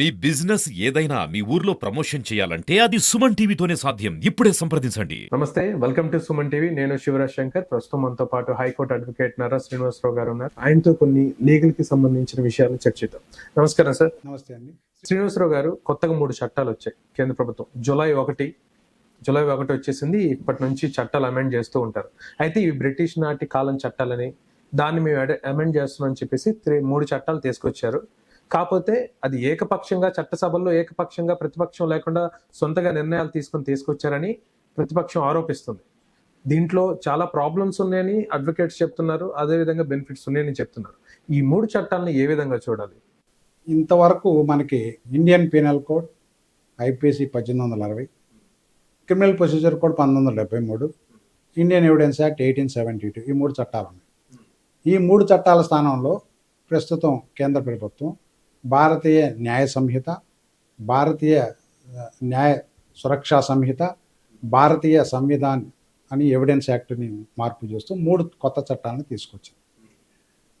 మీ business ఏదైనా మీ ఊర్లో promotion చేయాలంటే అది సుమన్ టీవీతోనే సాధ్యం. ఇప్పుడే సంప్రదించండి. నమస్తే వెల్కమ్ టు సుమన్ టీవీ. నేను శివరాజ్ శంకర్. ప్రస్తుతం మనతో పాటు హైకోర్టు అడ్వకేట్ నర్రా శ్రీనివాసరావు గారు ఉన్నారు. ఆయనతో కొన్ని లీగల్కి సంబంధించిన విషయాలు చర్చిద్దాం. నమస్కారం సార్. నమస్తే అండి. శ్రీనివాసరావు గారు కొత్తగా మూడు చట్టాలు వచ్చాయి కేంద్ర ప్రభుత్వం. జూలై ఒకటి జూలై ఒకటి వచ్చేసింది. ఇప్పటి నుంచి చట్టాలు అమెండ్ చేస్తూ ఉంటారు. అయితే ఇవి బ్రిటిష్ నాటి కాలం చట్టాలని దాన్ని మేము అమెండ్ చేస్తున్నాం అని చెప్పేసి మూడు చట్టాలు తీసుకొచ్చారు. కాకపోతే అది ఏకపక్షంగా చట్టసభల్లో ఏకపక్షంగా ప్రతిపక్షం లేకుండా సొంతగా నిర్ణయాలు తీసుకొని తీసుకొచ్చారని ప్రతిపక్షం ఆరోపిస్తుంది. దీంట్లో చాలా ప్రాబ్లమ్స్ ఉన్నాయని అడ్వకేట్స్ చెప్తున్నారు. అదేవిధంగా బెనిఫిట్స్ ఉన్నాయని చెప్తున్నారు. ఈ మూడు చట్టాలను ఏ విధంగా చూడాలి? ఇంతవరకు మనకి ఇండియన్ పీనల్ కోడ్ ఐపీసీ పద్దెనిమిది వందల అరవై క్రిమినల్ ప్రొసీజర్ కోడ్ పంతొమ్మిది వందల డెబ్బై మూడు Indian evidence act eighteen seventy two ఈ మూడు చట్టాలు ఉన్నాయి. ఈ మూడు చట్టాల స్థానంలో ప్రస్తుతం కేంద్ర ప్రభుత్వం భారతీయ న్యాయ సంహిత భారతీయ న్యాయ సురక్షా సంహిత భారతీయ సంవిధాన్ అని ఎవిడెన్స్ యాక్ట్ని మార్పు చేస్తూ మూడు కొత్త చట్టాలను తీసుకొచ్చింది.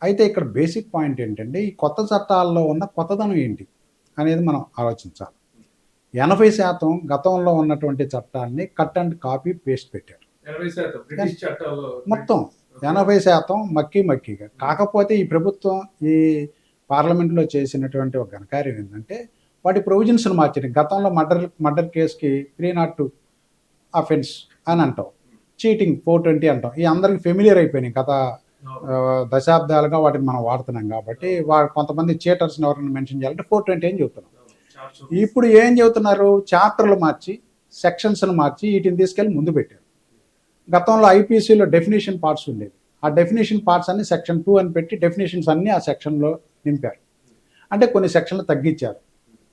అయితే ఇక్కడ బేసిక్ పాయింట్ ఏంటంటే ఈ కొత్త చట్టాల్లో ఉన్న కొత్తదనం ఏంటి అనేది మనం ఆలోచించాలి. ఎనభై శాతం గతంలో ఉన్నటువంటి చట్టాన్ని కట్ అండ్ కాపీ పేస్ట్ పెట్టారు. మొత్తం ఎనభై శాతం మక్కి మక్కిగా. కాకపోతే ఈ ప్రభుత్వం ఈ పార్లమెంట్లో చేసినటువంటి ఒక ఘనకార్యం ఏంటంటే వాటి ప్రొవిజన్స్ని మార్చారు గతంలో మర్డర్ మర్డర్ కేసుకి త్రీ నాట్ టూ అఫెన్స్ అని అంటాం. చీటింగ్ ఫోర్ ట్వంటీ అంటాం. ఈ అందరికి ఫెమిలియర్ అయిపోయినాయి. గత దశాబ్దాలుగా వాటిని మనం వాడుతున్నాం కాబట్టి వా కొంతమంది చీటర్స్ని ఎవరైనా మెన్షన్ చేయాలంటే ఫోర్ ట్వంటీ అని చెబుతున్నాం. ఇప్పుడు ఏం చెబుతున్నారు? చాప్టర్లు మార్చి సెక్షన్స్ని మార్చి వీటిని తీసుకెళ్ళి ముందు పెట్టారు. గతంలో ఐపీసీలో డెఫినేషన్ పార్ట్స్ ఉండేవి. ఆ డెఫినేషన్ పార్ట్స్ అన్ని సెక్షన్ టూ అని పెట్టి డెఫినేషన్స్ అన్ని ఆ సెక్షన్లో నింపారు. అంటే కొన్ని సెక్షన్లు తగ్గించారు.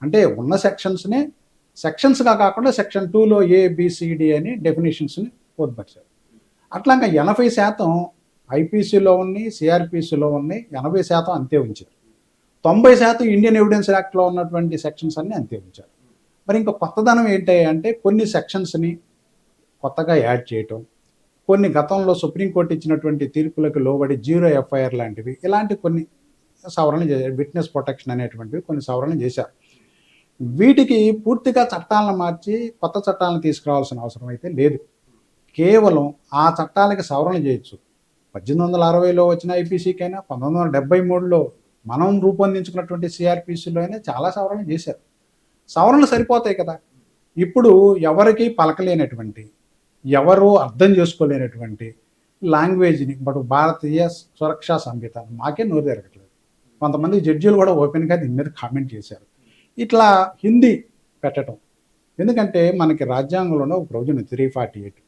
అంటే ఉన్న సెక్షన్స్ని సెక్షన్స్గా కాకుండా సెక్షన్ టూలో ఏబిసిడి అని డెఫినేషన్స్ని పొందుపరిచారు అట్లాగా ఎనభై శాతం ఐపీసీలో ఉన్నాయి సిఆర్పిసిలో ఉన్నాయి ఎనభై శాతం అంతే ఉంచారు. తొంభై శాతం ఇండియన్ ఎవిడెన్స్ యాక్ట్లో ఉన్నటువంటి సెక్షన్స్ అన్ని అంతే ఉంచారు. మరి ఇంకా కొత్తదనం ఏంటి అంటే కొన్ని సెక్షన్స్ని కొత్తగా యాడ్ చేయటం కొన్ని గతంలో సుప్రీంకోర్టు ఇచ్చినటువంటి తీర్పులకు లోబడి జీరో ఎఫ్ఐఆర్ లాంటివి ఇలాంటి కొన్ని సవరణ చేశారు విట్నెస్ ప్రొటెక్షన్ అనేటువంటివి కొన్ని సవరణలు చేశారు. వీటికి పూర్తిగా చట్టాలను మార్చి కొత్త చట్టాలను తీసుకురావాల్సిన అవసరం అయితే లేదు. కేవలం ఆ చట్టాలకి సవరణ చేయొచ్చు. పద్దెనిమిది వందల అరవైలో వచ్చిన ఐపీసీకైనా పంతొమ్మిది వందల డెబ్బై మూడులో మనం రూపొందించుకున్నటువంటి సిఆర్పిసిలో అయినా చాలా సవరణలు చేశారు. సవరణలు సరిపోతాయి కదా. ఇప్పుడు ఎవరికి పలకలేనటువంటి ఎవరు అర్థం చేసుకోలేనటువంటి లాంగ్వేజ్ని బట్ భారతీయ సురక్షా సంహిత మాకే నోరు తిరగట్లేదు. కొంతమంది జడ్జీలు కూడా ఓపెన్గా దీని మీద కామెంట్ చేశారు. ఇట్లా హిందీ పెట్టడం ఎందుకంటే మనకి రాజ్యాంగంలోనే ఒక ప్రొవిజన్ త్రీ ఫార్టీ ఎయిట్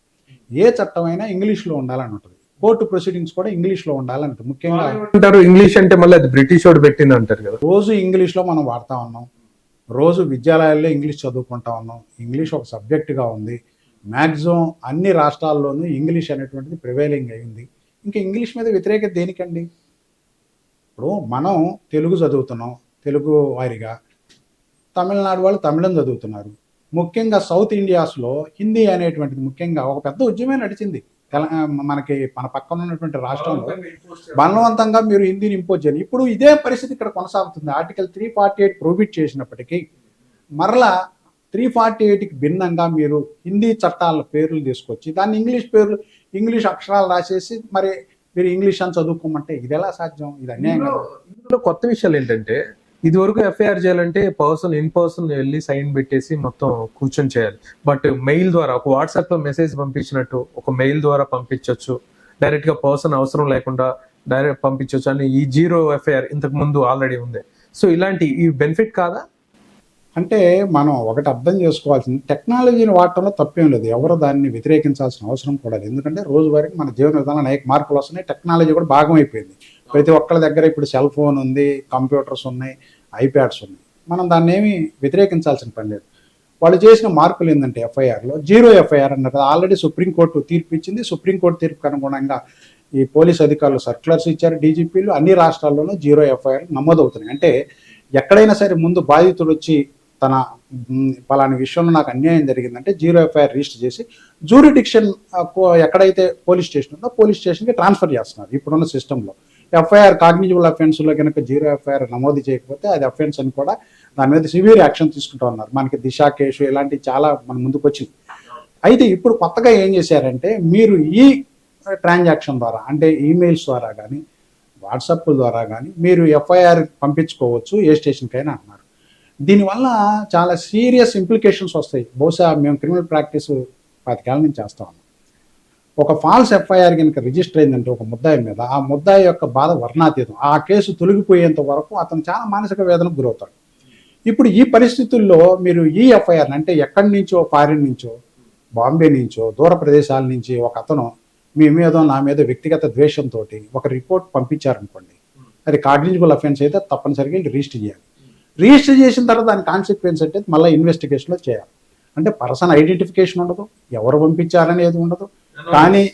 ఏ చట్టమైనా ఇంగ్లీష్లో ఉండాలని ఉంటుంది. కోర్టు ప్రొసీడింగ్స్ కూడా ఇంగ్లీష్లో ఉండాలని ఉంటుంది. ముఖ్యంగా అంటారు ఇంగ్లీష్ అంటే మళ్ళీ అది బ్రిటిష్ వాడు పెట్టింది అంటారు కదా. రోజు ఇంగ్లీష్లో మనం వాడుతూ ఉన్నాం. రోజు విద్యాలయాల్లో ఇంగ్లీష్ చదువుకుంటా ఉన్నాం. ఇంగ్లీష్ ఒక సబ్జెక్టుగా ఉంది. మ్యాక్సిమం అన్ని రాష్ట్రాల్లోనూ ఇంగ్లీష్ అనేటువంటిది ప్రివైలింగ్ అయింది ఇంకా ఇంగ్లీష్ మీద వ్యతిరేకత దేనికండి? ఇప్పుడు మనం తెలుగు చదువుతున్నాం తెలుగు వారిగా. తమిళనాడు వాళ్ళు తమిళం చదువుతున్నారు. ముఖ్యంగా సౌత్ ఇండియాస్లో హిందీ అనేటువంటిది ముఖ్యంగా ఒక పెద్ద ఉద్యమే నడిచింది. మనకి మన పక్కన ఉన్నటువంటి రాష్ట్రంలో. బలవంతంగా మీరు హిందీని ఇంపోజ్ చేయాలి ఇప్పుడు ఇదే పరిస్థితి ఇక్కడ కొనసాగుతుంది. Article three forty eight prohibit చేసినప్పటికీ మరలా త్రీ ఫార్టీ ఎయిట్కి భిన్నంగా మీరు హిందీ చట్టాల పేర్లు తీసుకొచ్చి దాన్ని ఇంగ్లీష్ పేర్లు ఇంగ్లీష్ అక్షరాలు రాసేసి మరి మీరు ఇంగ్లీష్ అని చదువుకోమంటే ఇది ఎలా సాధ్యం? ఇది అన్యాయం ఇందులో కొత్త విషయాలు ఏంటంటే ఇది వరకు ఎఫ్ఐఆర్ చేయాలంటే పర్సన్ ఇన్ పర్సన్ వెళ్ళి సైన్ పెట్టేసి మొత్తం కూర్చొని చేయాలి. బట్ మెయిల్ ద్వారా ఒక వాట్సాప్లో మెసేజ్ పంపించినట్టు ఒక మెయిల్ ద్వారా పంపించవచ్చు డైరెక్ట్గా పర్సన్ అవసరం లేకుండా డైరెక్ట్ పంపించవచ్చు అని ఈ జీరో ఎఫ్ఐఆర్ ఇంతకు ముందు ఆల్రెడీ ఉంది. సో ఇలాంటి ఈ బెనిఫిట్ కాదా? అంటే మనం ఒకటి అర్థం చేసుకోవాల్సింది టెక్నాలజీని వాడటంలో తప్పేం లేదు. ఎవరు దాన్ని వ్యతిరేకించాల్సిన అవసరం కూడా లేదు. ఎందుకంటే రోజువారికి మన జీవన విధానం అనేక మార్పులు వస్తున్నాయి టెక్నాలజీ కూడా భాగం అయిపోయింది ప్రతి ఒక్కరి దగ్గర ఇప్పుడు సెల్ ఫోన్ ఉంది కంప్యూటర్స్ ఉన్నాయి ఐప్యాడ్స్ ఉన్నాయి. మనం దాన్ని ఏమి వ్యతిరేకించాల్సిన పని లేదు. వాళ్ళు చేసిన మార్పులు ఏంటంటే ఎఫ్ఐఆర్లో జీరో ఎఫ్ఐఆర్ అన్నారు ఆల్రెడీ సుప్రీంకోర్టు తీర్పు ఇచ్చింది. సుప్రీంకోర్టు తీర్పుకు అనుగుణంగా ఈ పోలీస్ అధికారులు సర్క్యులర్స్ ఇచ్చారు. డీజీపీలు అన్ని రాష్ట్రాల్లోనూ జీరో ఎఫ్ఐఆర్ నమోదవుతున్నాయి. అంటే ఎక్కడైనా సరే ముందు బాధితుడు వచ్చి తన పలాని విషయంలో నాకు అన్యాయం జరిగిందంటే జీరో ఎఫ్ఐఆర్ రిజిస్టర్ చేసి జూరిడిక్షన్ ఎక్కడైతే పోలీస్ స్టేషన్ ఉందో పోలీస్ స్టేషన్కి ట్రాన్స్ఫర్ చేస్తున్నారు ఇప్పుడున్న సిస్టంలో. ఎఫ్ఐఆర్ కాగ్నిజిబుల్ అఫెన్స్లో కనుక జీరో ఎఫ్ఐఆర్ నమోదు చేయకపోతే అది అఫెన్స్ అని కూడా దాని మీద సివియర్ యాక్షన్ తీసుకుంటూ ఉన్నారు. మనకి దిశ కేసు ఇలాంటివి చాలా మన ముందుకు వచ్చింది. అయితే ఇప్పుడు కొత్తగా ఏం చేశారంటే మీరు ఈ ట్రాన్సాక్షన్ ద్వారా అంటే ఈమెయిల్స్ ద్వారా కానీ వాట్సాప్ ద్వారా కానీ మీరు ఎఫ్ఐఆర్ పంపించుకోవచ్చు ఏ స్టేషన్కైనా అన్నారు. దీనివల్ల చాలా సీరియస్ ఇంప్లికేషన్స్ వస్తాయి. బహుశా మేము క్రిమినల్ ప్రాక్టీస్ పాతికేళ్ళ నుంచి చేస్తా ఉన్నాం. ఒక ఫాల్స్ ఎఫ్ఐఆర్ కనుక రిజిస్టర్ అయిందంటే ఒక ముద్దాయి మీద ఆ ముద్దాయి యొక్క బాధ వర్ణాతీతం. ఆ కేసు తొలగిపోయేంత వరకు అతను చాలా మానసిక వేదనకు గురవుతాడు. ఇప్పుడు ఈ పరిస్థితుల్లో మీరు ఈ ఎఫ్ఐఆర్ అంటే ఎక్కడి నుంచో ఫారిన్ నుంచో బాంబే నుంచో దూర ప్రదేశాల నుంచి ఒక అతను మీ మీద నా మీద వ్యక్తిగత ద్వేషంతో ఒక రిపోర్ట్ పంపించారనుకోండి. అది కాగ్నిజిబుల్ అఫెన్స్ అయితే తప్పనిసరిగా రిజిస్టర్ చేయాలి. రిజిస్టర్ చేసిన తర్వాత దాని కాన్సిక్వెన్స్ అంటే మళ్ళీ ఇన్వెస్టిగేషన్లో చేయాలి. అంటే పర్సన్ ఐడెంటిఫికేషన్ ఉండదు ఎవరు పంపించారనేది ఉండదు. కానీ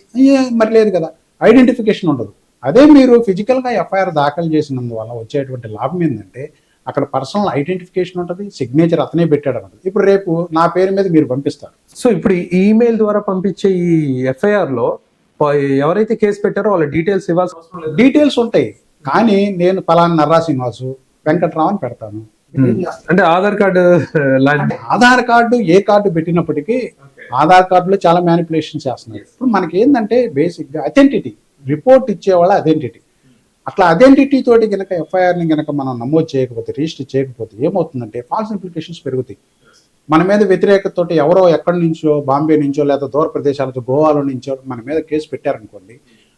మరి లేదు కదా ఐడెంటిఫికేషన్ ఉండదు. అదే మీరు ఫిజికల్గా ఎఫ్ఐఆర్ దాఖలు చేసినందువల్ల వచ్చేటువంటి లాభం ఏంటంటే అక్కడ పర్సనల్ ఐడెంటిఫికేషన్ ఉంటుంది సిగ్నేచర్ అతనే పెట్టాడు అన్నది ఇప్పుడు రేపు నా పేరు మీద మీరు పంపిస్తారు. సో ఇప్పుడు ఈ ఈమెయిల్ ద్వారా పంపించే ఈ ఎఫ్ఐఆర్లో ప- ఎవరైతే కేసు పెట్టారో వాళ్ళ డీటెయిల్స్ ఇవ్వాల్సిన లేదు. డీటెయిల్స్ ఉంటాయి. కానీ నేను పలానా నర్రా శ్రీనివాసు వెంకట్రావు అని పెడతాను అంటే ఆధార్ కార్డు ఆధార్ కార్డు ఏ కార్డు పెట్టినప్పటికీ ఆధార్ కార్డులో చాలా మ్యానిపులేషన్ చేస్తున్నారు. ఇప్పుడు మనకి ఏంటంటే బేసిక్గా అథెంటిటీ రిపోర్ట్ ఇచ్చేవాళ్ళ అథెంటిటీ అట్లా అథెంటిటీ తోటి కనుక ఎఫ్ఐఆర్ని కనుక మనం నమోదు చేయకపోతే రిజిస్టర్ చేయకపోతే ఏమవుతుందంటే ఫాల్స్ ఇంప్లికేషన్స్ పెరుగుతాయి. మన మీద వ్యతిరేకతతో ఎవరో ఎక్కడి నుంచో బాంబే నుంచో లేదా దూర ప్రదేశాలతో గోవాలో నుంచో మన మీద కేసు పెట్టారనుకోండి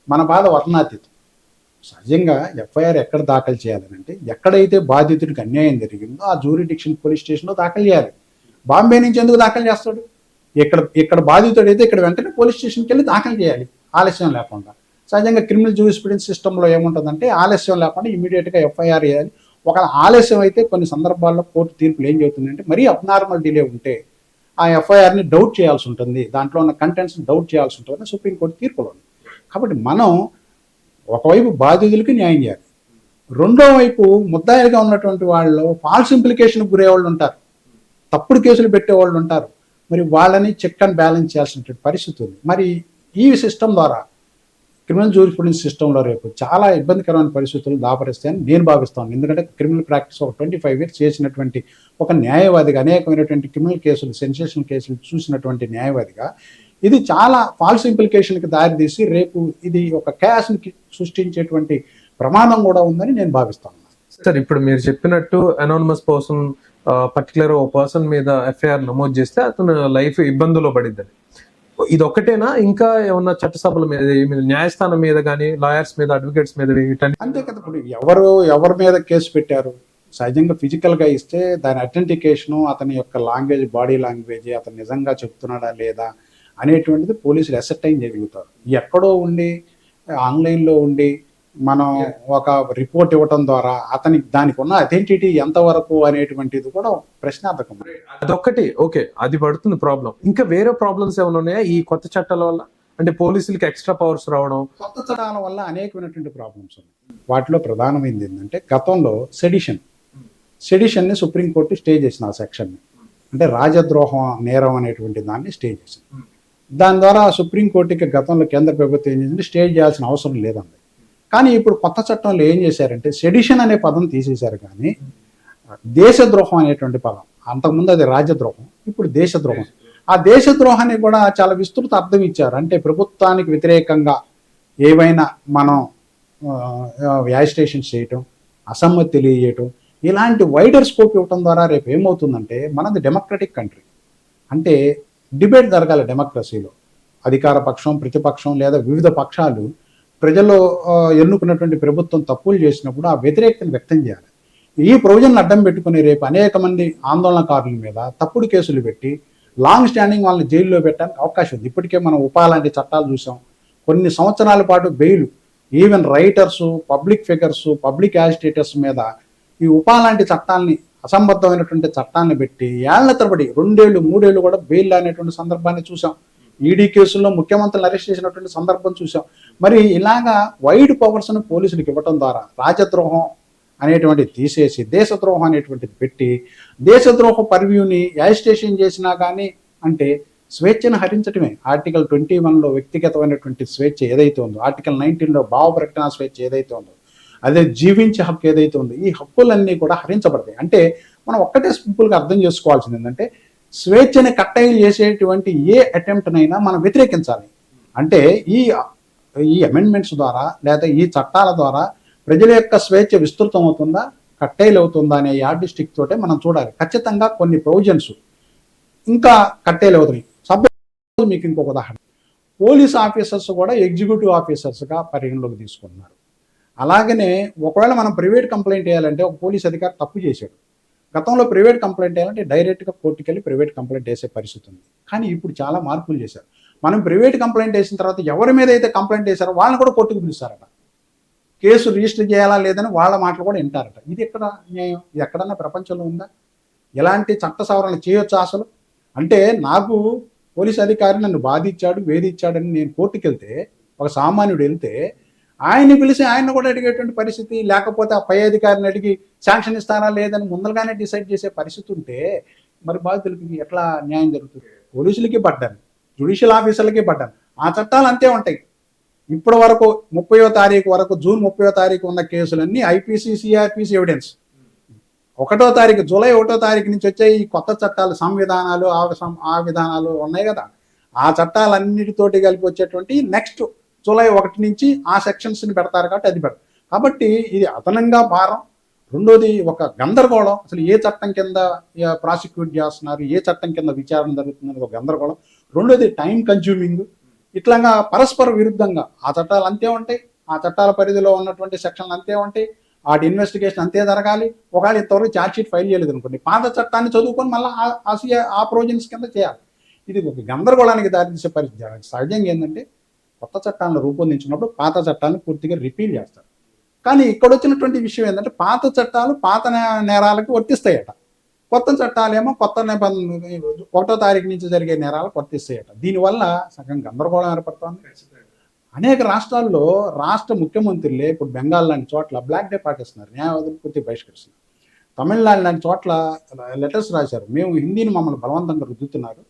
మన బాధ వర్ణాతీతం. సహజంగా ఎఫ్ఐఆర్ ఎక్కడ దాఖలు చేయాలంటే ఎక్కడైతే బాధితుడికి అన్యాయం జరిగిందో ఆ జూరిడిక్షన్ పోలీస్ స్టేషన్లో దాఖలు చేయాలి. బాంబే నుంచి ఎందుకు దాఖలు చేస్తాడు? ఇక్కడ ఇక్కడ బాధితుడు అయితే ఇక్కడ వెంటనే పోలీస్ స్టేషన్కి వెళ్ళి దాఖలు చేయాలి ఆలస్యం లేకుండా. సహజంగా క్రిమినల్ జూరిస్ప్రుడెన్స్ సిస్టంలో ఏముంటుందంటే ఆలస్యం లేకుండా ఇమీడియట్గా ఎఫ్ఐఆర్ చేయాలి ఒక ఆలస్యం అయితే కొన్ని సందర్భాల్లో కోర్టు తీర్పులు ఏం చెబుతుందంటే మరీ అబ్నార్మల్ డిలే ఉంటే ఆ ఎఫ్ఐఆర్ని డౌట్ చేయాల్సి ఉంటుంది దాంట్లో ఉన్న కంటెంట్స్ డౌట్ చేయాల్సి ఉంటుంది సుప్రీంకోర్టు తీర్పులో ఉంది కాబట్టి మనం ఒకవైపు బాధితులకి న్యాయం చేయాలి. రెండో వైపు ముద్దాయిలుగా ఉన్నటువంటి వాళ్ళు ఫాల్స్ ఇంప్లికేషన్కి గురే వాళ్ళు ఉంటారు. తప్పుడు కేసులు పెట్టే వాళ్ళు ఉంటారు. మరి వాళ్ళని చెక్ అండ్ బ్యాలెన్స్ చేయాల్సినటువంటి పరిస్థితి ఉంది. మరి ఈ సిస్టమ్ ద్వారా క్రిమినల్ జూరిస్ప్రుడెన్స్ సిస్టంలో రేపు చాలా ఇబ్బందికరమైన పరిస్థితులు దాపరిస్తాయని నేను భావిస్తాను. ఎందుకంటే క్రిమినల్ ప్రాక్టీస్ ఒక ట్వంటీ ఫైవ్ ఇయర్స్ చేసినటువంటి ఒక న్యాయవాదిగా అనేకమైనటువంటి క్రిమినల్ కేసులు సెన్సేషన్ కేసులు చూసినటువంటి న్యాయవాదిగా ఇది చాలా ఫాల్స్ ఇంప్లికేషన్కి దారితీసి రేపు ఇది ఒక క్యాష్ని సృష్టించేటువంటి ప్రమాదం కూడా ఉందని నేను భావిస్తాను. సార్ ఇప్పుడు మీరు చెప్పినట్టు అనోనమస్ పర్సన్ పర్టికులర్ ఓ పర్సన్ మీద ఎఫ్ఐఆర్ నమోదు చేస్తే అతను లైఫ్ ఇబ్బందుల్లో పడిద్దని ఇది ఒక్కటేనా ఇంకా ఏమన్నా చట్టసభల మీద న్యాయస్థానం మీద కానీ లాయర్స్ మీద అడ్వకేట్స్ మీద అంతే కదా ఇప్పుడు ఎవరు ఎవరి మీద కేసు పెట్టారు? సహజంగా ఫిజికల్గా ఇస్తే దాని అథెంటికేషను అతని యొక్క లాంగ్వేజ్ బాడీ లాంగ్వేజ్ అతను నిజంగా చెప్తున్నాడా లేదా? అనేటువంటిది పోలీసులు అసెప్టైన్ చేయగలుగుతారు ఎక్కడో ఉండి ఆన్లైన్లో ఉండి మనం ఒక రిపోర్ట్ ఇవ్వటం ద్వారా అతనికి దానికి ఉన్న అథెంటిటీ ఎంతవరకు అనేటువంటిది కూడా ప్రశ్నార్థకం. అదొక్కటి. ఓకే. అది పడుతుంది ప్రాబ్లం. ఇంకా వేరే ప్రాబ్లమ్స్ ఏమైనా ఉన్నాయా ఈ కొత్త చట్టాల వల్ల? అంటే పోలీసులకి ఎక్స్ట్రా పవర్స్ రావడం. కొత్త చట్టాల వల్ల అనేకమైనటువంటి ప్రాబ్లమ్స్ ఉన్నాయి. వాటిలో ప్రధానమైనది ఏంటంటే గతంలో సెడిషన్. సెడిషన్ని సుప్రీంకోర్టు స్టే చేసిన ఆ సెక్షన్ని. అంటే రాజద్రోహం నేరం అనేటువంటి దాన్ని స్టే చేసింది. దాని ద్వారా సుప్రీంకోర్టుకి గతంలో కేంద్ర ప్రభుత్వం ఏం చేసింది? స్టే చేయాల్సిన అవసరం లేదండి. కానీ ఇప్పుడు కొత్త చట్టంలో ఏం చేశారంటే సెడిషన్ అనే పదం తీసేశారు కానీ దేశద్రోహం అనేటువంటి పదం అంతకుముందు అది రాజద్రోహం ఇప్పుడు దేశద్రోహం ఆ దేశద్రోహాన్ని కూడా చాలా విస్తృత అర్థం ఇచ్చారు. అంటే ప్రభుత్వానికి వ్యతిరేకంగా ఏవైనా మనం వ్యాజిటేషన్ చేయటం అసమ్మతి తెలియజేయటం ఇలాంటి వైడర్ స్కోప్ ఇవ్వటం ద్వారా రేపు ఏమవుతుందంటే మనది డెమోక్రటిక్ కంట్రీ. అంటే డిబేట్ జరగాలి డెమోక్రసీలో. అధికార పక్షం ప్రతిపక్షం లేదా వివిధ పక్షాలు ప్రజల్లో ఎన్నుకున్నటువంటి ప్రభుత్వం తప్పులు చేసినప్పుడు ఆ వ్యతిరేకతను వ్యక్తం చేయాలి. ఈ ప్రొవిజన్ అడ్డం పెట్టుకుని రేపు అనేక మంది ఆందోళనకారుల మీద తప్పుడు కేసులు పెట్టి లాంగ్ స్టాండింగ్ వాళ్ళని జైల్లో పెట్టడానికి అవకాశం ఉంది. ఇప్పటికే మనం ఉపా లాంటి చట్టాలు చూసాం. కొన్ని సంవత్సరాల పాటు bail. Even writers public figures public agitators మీద ఈ ఉపా లాంటి చట్టాలని అసంబద్ధమైనటువంటి చట్టాన్ని పెట్టి ఏళ్ళ తరబడి రెండేళ్ళు మూడేళ్ళు కూడా బెయిల్ అనేటువంటి సందర్భాన్ని చూసాం ఈడీ కేసుల్లో ముఖ్యమంత్రులు అరెస్ట్ చేసినటువంటి సందర్భం చూసాం మరి ఇలాగా వైడ్ పవర్స్ను పోలీసులకు ఇవ్వటం ద్వారా రాజద్రోహం అనేటువంటిది తీసేసి దేశద్రోహం అనేటువంటిది పెట్టి దేశద్రోహ పర్వ్యూని యాజిస్టేషన్ చేసినా కానీ అంటే స్వేచ్ఛను హరించటమే. ఆర్టికల్ ట్వంటీ వన్లో వ్యక్తిగతమైనటువంటి స్వేచ్ఛ ఏదైతే ఉందో ఆర్టికల్ నైన్టీన్లో భావ ప్రకటన స్వేచ్ఛ ఏదైతే ఉందో అదే జీవించే హక్కు ఏదైతే ఉందో ఈ హక్కులన్నీ కూడా హరించబడతాయి. అంటే మనం ఒక్కటే సింపుల్గా అర్థం చేసుకోవాల్సింది ఏంటంటే స్వేచ్ఛని కట్టయిలు చేసేటువంటి ఏ అటెంప్ట్నైనా మనం వ్యతిరేకించాలి. అంటే ఈ ఈ అమెండ్మెంట్స్ ద్వారా లేదా ఈ చట్టాల ద్వారా ప్రజల యొక్క స్వేచ్ఛ విస్తృతం అవుతుందా కట్టయిలు అవుతుందా అనే యార్డిస్టిక్ తోటే మనం చూడాలి. ఖచ్చితంగా కొన్ని ప్రొవిజన్స్ ఇంకా కట్టేలు అవుతున్నాయి. సపోజ్ మీకు ఇంకొక ఉదాహరణ. పోలీస్ ఆఫీసర్స్ కూడా ఎగ్జిక్యూటివ్ ఆఫీసర్స్గా పరిగణలోకి తీసుకున్నారు అలాగనే ఒకవేళ మనం ప్రైవేట్ కంప్లైంట్ వేయాలంటే ఒక పోలీస్ అధికారి తప్పు చేశాడు. గతంలో ప్రైవేట్ కంప్లైంట్ వేయాలంటే డైరెక్ట్గా కోర్టుకి వెళ్ళి ప్రైవేట్ కంప్లైంట్ వేసే పరిస్థితి ఉంది. కానీ ఇప్పుడు చాలా మార్పులు చేశారు. మనం ప్రైవేట్ కంప్లైంట్ వేసిన తర్వాత ఎవరి మీద అయితే కంప్లైంట్ చేశారో వాళ్ళని కూడా కోర్టుకు పిలుస్తారట. కేసు రిజిస్టర్ చేయాలా లేదని వాళ్ళ మాటలు కూడా వింటారట. ఇది ఎక్కడ న్యాయం? ఇది ఎక్కడన్నా ప్రపంచంలో ఉందా? ఎలాంటి చట్ట సవరణ చేయొచ్చు అసలు? అంటే నాకు పోలీస్ అధికారి నన్ను బాధించాడు వేధించాడని నేను కోర్టుకి వెళ్తే ఒక సామాన్యుడు వెళ్తే ఆయన్ని పిలిచి ఆయన కూడా అడిగేటువంటి పరిస్థితి లేకపోతే ఆ పై అధికారిని అడిగి శాంక్షన్ ఇస్తారా లేదని ముందరగానే డిసైడ్ చేసే పరిస్థితి ఉంటే మరి బాధితులకి ఎట్లా న్యాయం జరుగుతుంది? పోలీసులకి పడ్డాను జుడిషియల్ ఆఫీసర్లకి పడ్డాను. ఆ చట్టాలు అంతే ఉంటాయి. ఇప్పటి వరకు ముప్పయో తారీఖు వరకు జూన్ ముప్పయో తారీఖు ఉన్న కేసులన్నీ ఐపీసీ సిఆర్పిసి ఎవిడెన్స్. ఒకటో తారీఖు జూలై ఒకటో తారీఖు నుంచి వచ్చే ఈ కొత్త చట్టాలు సంవిధానాలు సం- ఆ విధానాలు ఉన్నాయి కదా. ఆ చట్టాలన్నిటితోటి కలిపి వచ్చేటువంటి నెక్స్ట్ జూలై ఒకటి నుంచి ఆ సెక్షన్స్ని పెడతారు కాబట్టి అది పెడతారు కాబట్టి ఇది అదనంగా భారం రెండోది ఒక గందరగోళం అసలు ఏ చట్టం కింద ప్రాసిక్యూట్ చేస్తున్నారు ఏ చట్టం కింద విచారణ జరుగుతుందని ఒక గందరగోళం రెండోది టైం కన్జ్యూమింగ్ ఇట్లాగా పరస్పర విరుద్ధంగా ఆ చట్టాలు అంతే ఉంటాయి ఆ చట్టాల పరిధిలో ఉన్నటువంటి సెక్షన్లు అంతే ఉంటాయి వాటి ఇన్వెస్టిగేషన్ అంతే జరగాలి ఒకవేళ ఇంతవరకు ఛార్జ్షీట్ ఫైల్ చేయలేదు అనుకోండి పాత చట్టాన్ని చదువుకొని మళ్ళీ ఆ- ఆ ఆ ప్రొవిజన్స్ కింద చేయాలి ఇది ఒక గందరగోళానికి దారితీసే పరిస్థితి సహజంగా ఏంటంటే కొత్త చట్టాలను రూపొందించినప్పుడు పాత చట్టాలను పూర్తిగా రిపీల్ చేస్తారు. కానీ ఇక్కడ వచ్చినటువంటి విషయం ఏంటంటే పాత చట్టాలు పాత నేరాలకు వర్తిస్తాయట. కొత్త చట్టాలేమో కొత్త నిబంధన ఒకటో తారీఖు నుంచి జరిగే నేరాలకు వర్తిస్తాయట. దీనివల్ల సగం గందరగోళం ఏర్పడుతోంది. అనేక రాష్ట్రాల్లో రాష్ట్ర ముఖ్యమంత్రులే ఇప్పుడు బెంగాల్ లాంటి చోట్ల బ్లాక్ డే పాటిస్తున్నారు న్యాయవాదులు పూర్తి బహిష్కరిస్తున్నారు. తమిళనాడు లాంటి చోట్ల లెటర్స్ రాశారు. మేము హిందీని మమ్మల్ని బలవంతంగా రుద్దుతున్నారు.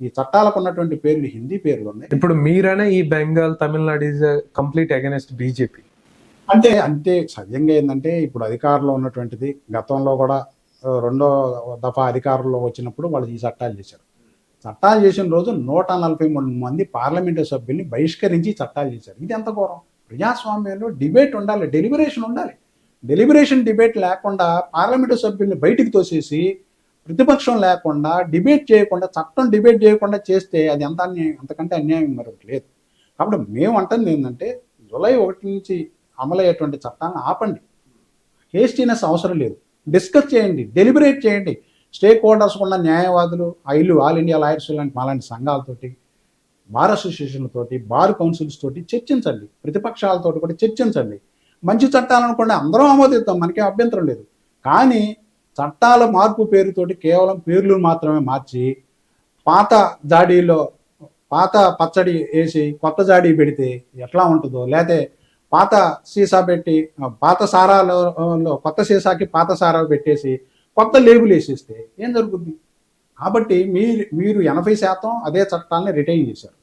ఈ చట్టాలకు ఉన్నటువంటి పేర్లు హిందీ పేర్లు ఉన్నాయి. ఇప్పుడు మీరైనా ఈ Bengal Tamil Nadu is complete against BJP. అంటే అంతే సహజంగా ఏంటంటే ఇప్పుడు అధికారంలో ఉన్నటువంటిది గతంలో కూడా రెండో దఫా అధికారంలో వచ్చినప్పుడు వాళ్ళు ఈ చట్టాలు చేశారు. చట్టాలు చేసిన రోజు నూట నలభై మూడు మంది పార్లమెంటు సభ్యుల్ని బహిష్కరించి చట్టాలు చేశారు. ఇది ఎంత ఘోరం? ప్రజాస్వామ్యంలో డిబేట్ ఉండాలి డెలిబరేషన్ ఉండాలి. డెలిబరేషన్ డిబేట్ లేకుండా పార్లమెంటు సభ్యుల్ని బయటికి తోసేసి ప్రతిపక్షం లేకుండా డిబేట్ చేయకుండా చట్టం డిబేట్ చేయకుండా చేస్తే అది ఎంత అన్యాయం? అంతకంటే అన్యాయం మరొకటి లేదు. కాబట్టి మేము అంటుంది ఏంటంటే జూలై ఒకటి నుంచి అమలయ్యేటువంటి చట్టాన్ని ఆపండి. హేస్టీనెస్ అవసరం లేదు. డిస్కస్ చేయండి డెలిబరేట్ చేయండి. స్టేక్ హోల్డర్స్ ఉన్న న్యాయవాదులు ఐలు ఆల్ ఇండియా లాయర్స్ లాంటి మాలాంటి సంఘాలతోటి బార్ అసోసియేషన్లతోటి బార్ కౌన్సిల్స్ తోటి చర్చించండి. ప్రతిపక్షాలతో కూడా చర్చించండి. మంచి చట్టాలను కూడా అందరం ఆమోదిద్దాం మనకే అభ్యంతరం లేదు. కానీ చట్టాల మార్పు పేరుతోటి కేవలం పేర్లు మాత్రమే మార్చి పాత జాడీలో పాత పచ్చడి వేసి కొత్త జాడీ పెడితే ఎట్లా ఉంటుందో? లేతే పాత సీసా పెట్టి పాత సారాలో కొత్త సీసాకి పాత సారా పెట్టేసి కొత్త లేబుల్ వేసేస్తే ఏం జరుగుద్ది? కాబట్టి మీరు మీరు ఎనభై శాతం అదే చట్టాలని రిటైన్ చేశారు.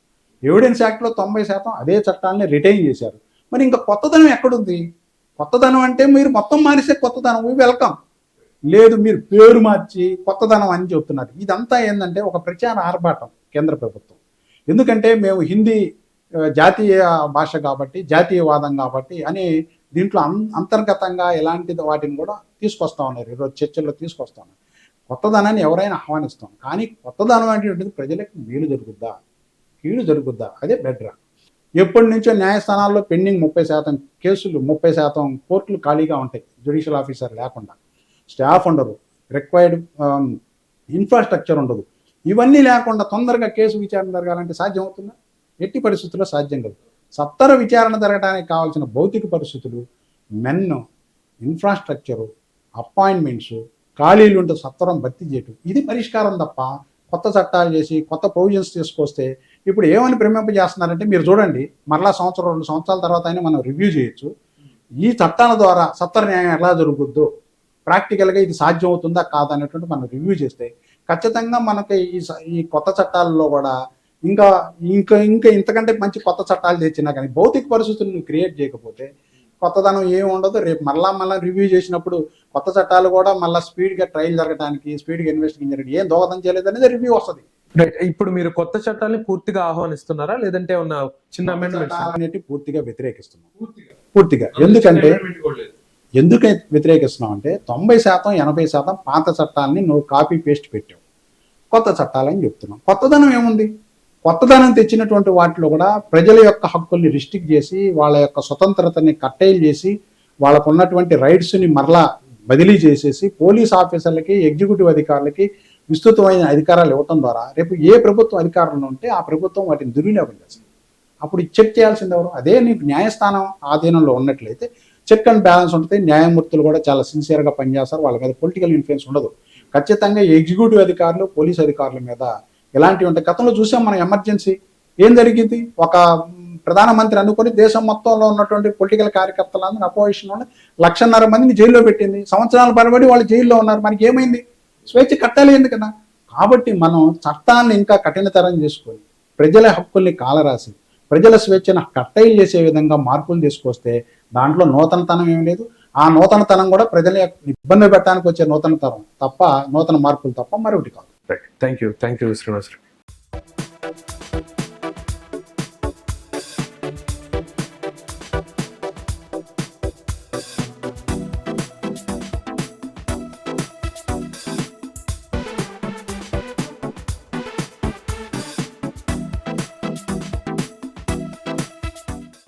ఎవిడెన్స్ యాక్ట్లో తొంభై శాతం అదే చట్టాలని రిటైన్ చేశారు. మరి ఇంకా కొత్తదనం ఎక్కడుంది? కొత్తదనం అంటే మీరు మొత్తం మారిస్తే కొత్తదనం. వెల్కమ్. లేదు మీరు పేరు మార్చి కొత్తదనం అని చెప్తున్నారు ఇదంతా ఏంటంటే ఒక ప్రచార ఆర్భాటం కేంద్ర ప్రభుత్వం. ఎందుకంటే మేము హిందీ జాతీయ భాష కాబట్టి జాతీయవాదం కాబట్టి అని దీంట్లో అం అంతర్గతంగా ఎలాంటి వాటిని కూడా తీసుకొస్తా ఉన్నారు. ఈరోజు చర్చల్లో తీసుకొస్తా ఉన్నారు. కొత్తదనాన్ని ఎవరైనా ఆహ్వానిస్తాం కానీ కొత్తదనం అనేటువంటిది ప్రజలకు మేలు జరుగుద్దా? కీడు జరుగుద్దా? అదే బెటర్ ఎప్పటి నుంచో న్యాయస్థానాల్లో పెండింగ్ ముప్పై శాతం కేసులు ముప్పై శాతం కోర్టులు ఖాళీగా ఉంటాయి. జ్యుడిషియల్ ఆఫీసర్ లేకుండా. స్టాఫ్ ఉండరు రిక్వైర్డ్ ఇన్ఫ్రాస్ట్రక్చర్ ఉండదు. ఇవన్నీ లేకుండా తొందరగా కేసు విచారణ జరగాలంటే సాధ్యం అవుతుందా? ఎట్టి పరిస్థితుల్లో సాధ్యం కాదు. సత్తర విచారణ జరగడానికి కావాల్సిన భౌతిక పరిస్థితులు మెన్ ఇన్ఫ్రాస్ట్రక్చరు అపాయింట్మెంట్స్ ఖాళీలు ఉంటే సత్వరం భర్తీ చేయటం. ఇది పరిష్కారం తప్ప కొత్త చట్టాలు చేసి కొత్త ప్రొవిజన్స్ తీసుకొస్తే ఇప్పుడు ఏమని ప్రమింపజేస్తున్నారంటే మీరు చూడండి మరలా సంవత్సరం రెండు సంవత్సరాల తర్వాత అయినా మనం రివ్యూ చేయొచ్చు. ఈ చట్టాల ద్వారా సత్వర న్యాయం ఎలా జరుగుద్దో ప్రాక్టికల్గా ఇది సాధ్యం అవుతుందా కాదా అనేటువంటి మనం రివ్యూ చేస్తే ఖచ్చితంగా మనకి ఈ ఈ కొత్త చట్టాలలో కూడా ఇంకా ఇంకా ఇంకా ఇంతకంటే మంచి కొత్త చట్టాలు తెచ్చినా కానీ భౌతిక పరిస్థితులను క్రియేట్ చేయకపోతే కొత్తదనం ఏమి ఉండదు. రేపు మళ్ళా మళ్ళీ రివ్యూ చేసినప్పుడు కొత్త చట్టాలు కూడా మళ్ళీ స్పీడ్గా ట్రయల్ జరగడానికి స్పీడ్గా ఇన్వెస్టిగేషన్ జరగడానికి ఏం దోహదం చేయలేదు అనేది రివ్యూ వస్తుంది. రైట్. ఇప్పుడు మీరు కొత్త చట్టాలని పూర్తిగా ఆహ్వానిస్తున్నారా? లేదంటే ఉన్న చిన్న అమెండ్మెంట్స్ చట్టాలన్నిటి పూర్తిగా వ్యతిరేకిస్తున్నాం. పూర్తిగా. ఎందుకంటే ఎందుకు వ్యతిరేకిస్తున్నాం అంటే తొంభై శాతం ఎనభై శాతం పాత చట్టాలని నువ్వు కాపీ పేస్ట్ పెట్టావు. కొత్త చట్టాలని చెప్తున్నాం. కొత్తదనం ఏముంది? కొత్తదనం తెచ్చినటువంటి వాటిలో కూడా ప్రజల యొక్క హక్కుల్ని రిస్ట్రిక్ట్ చేసి వాళ్ళ యొక్క స్వతంత్రతని కట్టేలు చేసి వాళ్ళకు ఉన్నటువంటి రైట్స్ని మరలా బదిలీ చేసేసి పోలీస్ ఆఫీసర్లకి ఎగ్జిక్యూటివ్ అధికారులకి విస్తృతమైన అధికారాలు ఇవ్వటం ద్వారా రేపు ఏ ప్రభుత్వం అధికారంలో ఉంటే ఆ ప్రభుత్వం వాటిని దుర్వినియోగం చేస్తుంది. అప్పుడు చెక్ చేయాల్సింది ఎవరు? అదే నీకు న్యాయస్థానం ఆధీనంలో ఉన్నట్లయితే చెక్ అండ్ బ్యాలెన్స్ ఉంటుంది. న్యాయమూర్తులు కూడా చాలా సిన్సియర్గా పనిచేస్తారు. వాళ్ళ మీద పొలిటికల్ ఇన్ఫ్లుయెన్స్ ఉండదు. ఖచ్చితంగా ఎగ్జిక్యూటివ్ అధికారులు పోలీస్ అధికారుల మీద ఇలాంటివి ఉంటాయి. గతంలో చూసాం మనం ఎమర్జెన్సీ. ఏం జరిగింది? ఒక ప్రధానమంత్రి అనుకొని దేశం మొత్తంలో ఉన్నటువంటి పొలిటికల్ కార్యకర్తలందరూ అపోజిషన్ ఉండి లక్షన్నర మందిని జైల్లో పెట్టింది. సంవత్సరాల పరబడి వాళ్ళు జైల్లో ఉన్నారు. మనకి ఏమైంది? స్వేచ్ఛ కట్టాలి ఎందుకన్నా? కాబట్టి మనం చట్టాన్ని ఇంకా కఠినతరం చేసుకొని ప్రజల హక్కుల్ని కాలరాసి ప్రజల స్వేచ్ఛను కట్టయిల్ చేసే విధంగా మార్పులు తీసుకొస్తే దాంట్లో నూతనతనం ఏం లేదు. ఆ నూతనతనం కూడా ప్రజల యొక్క ఇబ్బంది పెట్టడానికి వచ్చే నూతనతనం తప్ప నూతన మార్పులు తప్ప మరొకటి కాదు. Thank you thank you Srinivas